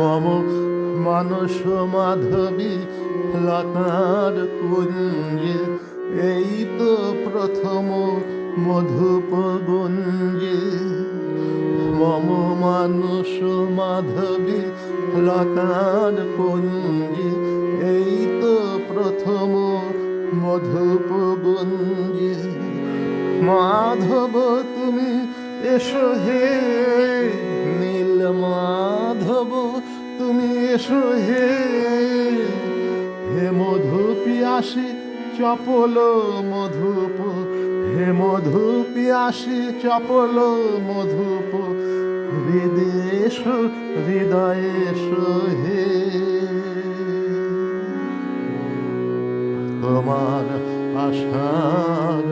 মম মানস মাধবী লতার কুঞ্জে। এই তো প্রথম মধুপ গুঞ্জে মম মানস মাধবী লতার কুঞ্জে। এই তো প্রথম মধুপ গুঞ্জে মাধব, তুমি এসো হে এসো হে হে মধু পিয়াসী চপল মধুপ। হে মধু পিয়াসী চপল মধুপ। হৃদেশ হৃদয়েশ হে। তোমার আশার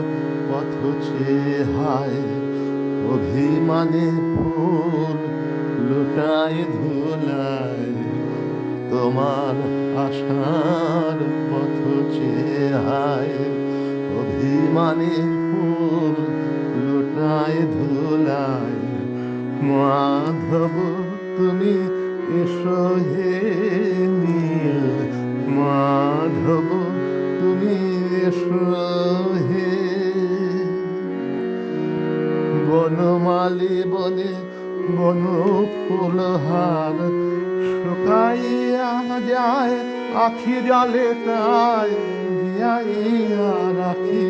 পথ চেয়ে হায়, অভিমানে ফুল লুটায় ধুলায় তোমার আশার পথ চেয়ে হায়। অভিমানে ফুল লুটায় ধুলায়। মাধব, তুমি এসো হে নীল। মাধব, তুমি এসো হে বনমালী বনে বন ফুলহার শুকাইয়া যায় আখি জলে তাই রাখি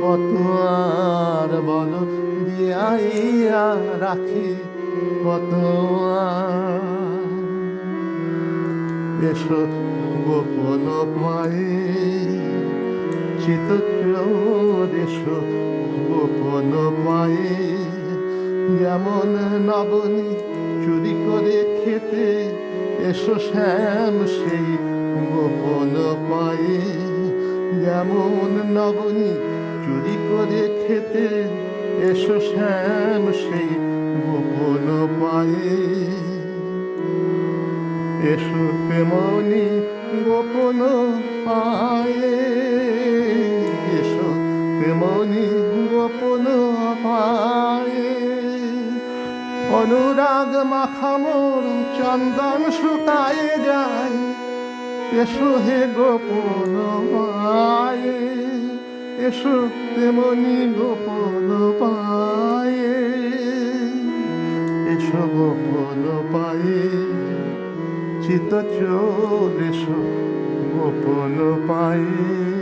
কত আর বল দিয়াইয়া রাখি কত এসো গোপন পায়ে চিতচোর এসো গোপন পায়ে যেমন নবনী চুরি করে খেতে এসো শ্যাম সেই গোপন পায়ে। যেমন নবনী চুরি করে খেতে, এসো শ্যাম সেই গোপন পায়ে। এসো প্রেমনি গোপন পায়ে। এসো প্রেমনি গোপন পায়ে। অনুরাগ মাখামোর, চন্দন শুকায়ে যায়। এসো হে গোপন পায়ে, এসো তেমনি গোপন পায়ে। এসো গোপন পায়ে, চিত চোর, এসো গোপন পায়ে।